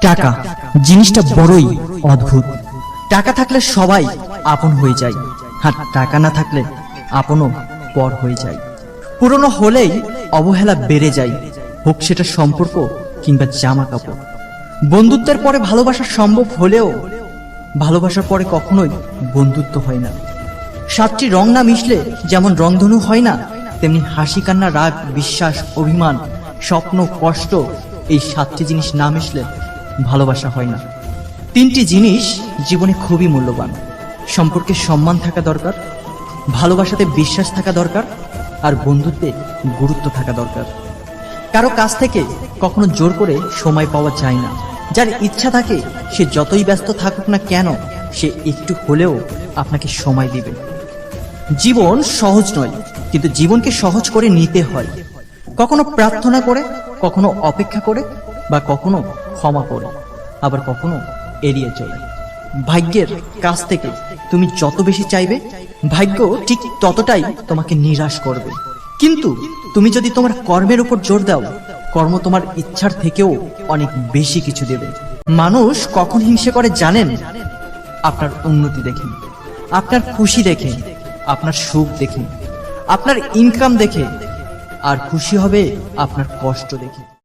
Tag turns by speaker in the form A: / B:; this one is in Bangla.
A: টাকা। জিনিসটা বড়ই অদ্ভুত। টাকা থাকলে সবাই আপন হয়ে যায়। আর টাকা না থাকলে আপনও পর হয়ে যায়। পুরনো হলেই অবহেলা বেড়ে যায়। হোক সেটা সম্পর্ক কিংবা জামা কাপড় বন্ধুত্বের পরে ভালোবাসা সম্ভব হলেও ভালোবাসার পরে কখনোই বন্ধুত্ব হয় না। সাতটি রং না মিশলে যেমন রংধনু হয় না, তেমনি হাসি, কান্না, রাগ, বিশ্বাস, অভিমান, স্বপ্ন, কষ্ট এই সাতটি জিনিস না মিশলে ভালোবাসা হয় না। তিনটি জিনিস জীবনে খুবই মূল্যবান। সম্পর্কে সম্মান থাকা দরকার, ভালোবাসাতে বিশ্বাস থাকা দরকার, আর বন্ধুত্বে গুরুত্ব থাকা দরকার। কারও কাছ থেকে কখনো জোর করে সময় পাওয়া যায় না। যার ইচ্ছা থাকে, সে যতই ব্যস্ত থাকুক না কেন, সে একটু হলেও আপনাকে সময় দিবে। জীবন সহজ নয়, কিন্তু জীবনকে সহজ করে নিতে হয়। কখনো প্রার্থনা করে, কখনো অপেক্ষা করে বা কখনো ক্ষমা করে, আবার কখনো এড়িয়ে চলে। ভাগ্যের কাছ থেকে তুমি যত বেশি চাইবে, ভাগ্য ঠিক ততটাই তোমাকে নিরাশ করবে। কিন্তু তুমি যদি তোমার কর্মের উপর জোর দাও, কর্ম তোমার ইচ্ছার থেকেও অনেক বেশি কিছু দেবে। মানুষ কখন হিংসে করে জানেন? আপনার উন্নতি দেখে, আপনার খুশি দেখে, আপনার সুখ দেখে, আপনার ইনকাম দেখে, আর খুশি হবে আপনার কষ্ট দেখে।